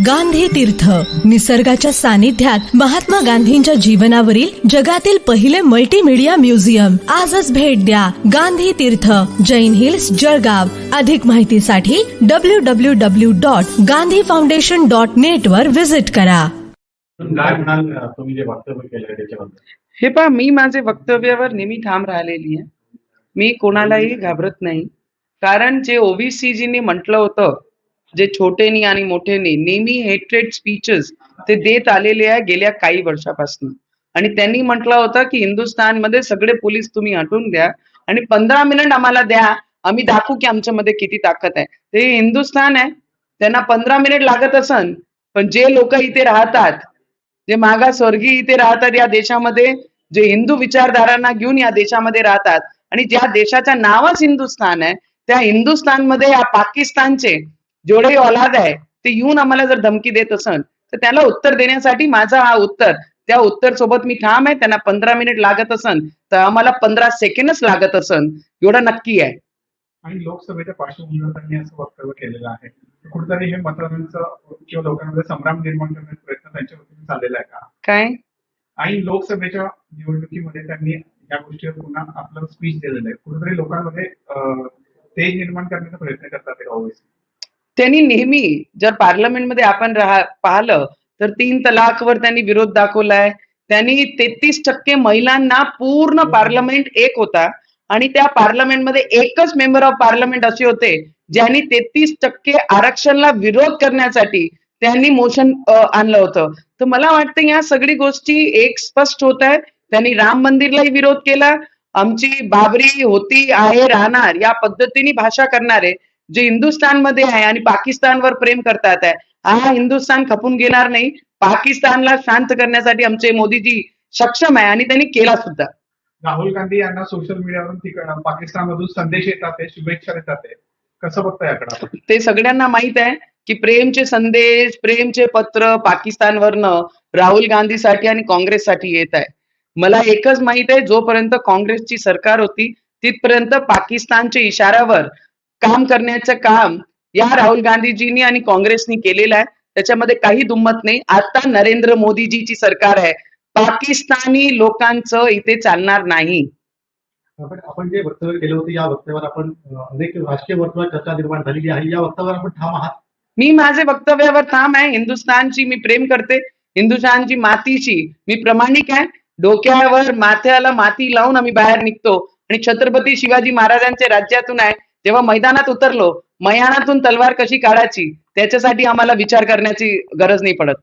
गांधी तीर्थ. निसर्गाच्या सानिध्यात महात्मा गांधींच्या जीवनावरील जगातील पहिले मल्टीमीडिया म्युझियम आजच भेट द्या गांधी तीर्थ. जैन हिल्स जळगाव. अधिक माहितीसाठी W W W dot Gandhi foundation dot net वर विजिट करा हे पहा मी माझे वक्तव्यावर नेहमी ठाम राहिलेली आहे. मी कोणालाही घाबरत नाही. कारण जे ओबीसीजीनी म्हटलं होतं जे छोटेनी आणि मोठेनी नेहमी हेट्रेड स्पीचेस ते देत आलेले आहे गेल्या काही वर्षापासून. आणि त्यांनी म्हटलं होतं की हिंदुस्थानमध्ये सगळे पोलीस तुम्ही हटवून द्या आणि पंधरा मिनिट आम्हाला द्या आम्ही दाखवू की आमच्यामध्ये किती ताकद आहे. ते हिंदुस्थान आहे त्यांना पंधरा मिनिट लागत असन पण जे लोक इथे राहतात जे मागासवर्गीय इथे राहतात या देशामध्ये जे हिंदू विचारधारांना घेऊन या देशामध्ये राहतात आणि ज्या देशाच्या नावच हिंदुस्थान आहे त्या हिंदुस्थानमध्ये या पाकिस्तानचे जेवढे औलाद आहे ते येऊन आम्हाला जर धमकी देत असन तर त्याला उत्तर देण्यासाठी माझा हा उत्तर त्या उत्तर सोबत मी ठाम आहे त्यांना पंधरा मिनिट लागत असन तर आम्हाला पंधरा सेकंडच लागत असन एवढं नक्की आहे. आणि लोकसभेच्या पार्श्वभूमीवर त्यांनी असं वक्तव्य केलेलं आहे. कुठेतरी हे मतदारांचं किंवा लोकांमध्ये संभ्रम निर्माण करण्याचा प्रयत्न त्यांच्या वतीने चाललेला आहे का? काय? आणि लोकसभेच्या निवडणुकीमध्ये त्यांनी या गोष्टीवर पुन्हा आपलं स्पीच दिलेलं आहे. कुठेतरी लोकांमध्ये तेज निर्माण करण्याचा प्रयत्न करतात ते ओवेसी त्यांनी नेहमी जर पार्लमेंटमध्ये आपण राहा पाहिलं तर तीन तलाकवर त्यांनी विरोध दाखवलाय. त्यांनी तेहतीस टक्के महिलांना पूर्ण पार्लमेंट एक होता आणि त्या पार्लमेंटमध्ये एकच मेंबर ऑफ पार्लमेंट असे होते ज्यांनी तेहतीस टक्के आरक्षणला विरोध करण्यासाठी त्यांनी मोशन आणलं होतं. तर मला वाटतं या सगळी गोष्टी एक स्पष्ट होत आहे त्यांनी राम मंदिरलाही विरोध केला. आमची बाबरी होती आहे राहणार या पद्धतीने भाषा करणारे जे हिंदुस्थानमध्ये आहे आणि पाकिस्तानवर प्रेम करतात आहे हा हिंदुस्थान खपून घेणार नाही. पाकिस्तानला शांत करण्यासाठी आमचे मोदीजी सक्षम आहे आणि त्यांनी केला सुद्धा. राहुल गांधी यांना सोशल मीडियावरून तिक- पाकिस्तानमधून संदेश येतात ते शुभेच्छा देतात कसं बघताय याकडे ते सगळ्यांना माहीत आहे की प्रेमचे संदेश प्रेमचे पत्र पाकिस्तानवरनं राहुल गांधीसाठी आणि काँग्रेससाठी येत आहे. मला एकच माहीत आहे जोपर्यंत काँग्रेसची सरकार होती तिथपर्यंत पाकिस्तानच्या इशाऱ्यावर काम करण्याचं काम या राहुल गांधीजींनी आणि काँग्रेसनी केलेलं आहे. त्याच्यामध्ये काही दुम्मत नाही. आता नरेंद्र मोदीजीची सरकार आहे. पाकिस्तानी लोकांचं इथे चालणार नाही. आपण जे वक्तव्य केलं होतं या वक्तव्यावर आपण अनेक राजकीय वर्तुळात चर्चा निर्माण झालेली आहे. या वक्तव्यावर आपण ठाम आहात. मी माझे वक्तव्यावर ठाम आहे. हिंदुस्थानची मी प्रेम करते. हिंदुस्थानची मातीची मी प्रामाणिक आहे. डोक्यावर माथ्याला माती लावून आम्ही बाहेर निघतो. आणि छत्रपती शिवाजी महाराजांच्या राज्यातून आहे. जेव्हा मैदानात उतरलो मयानातून तलवार कशी काढायची त्याच्यासाठी आम्हाला विचार करण्याची गरज नाही पडत.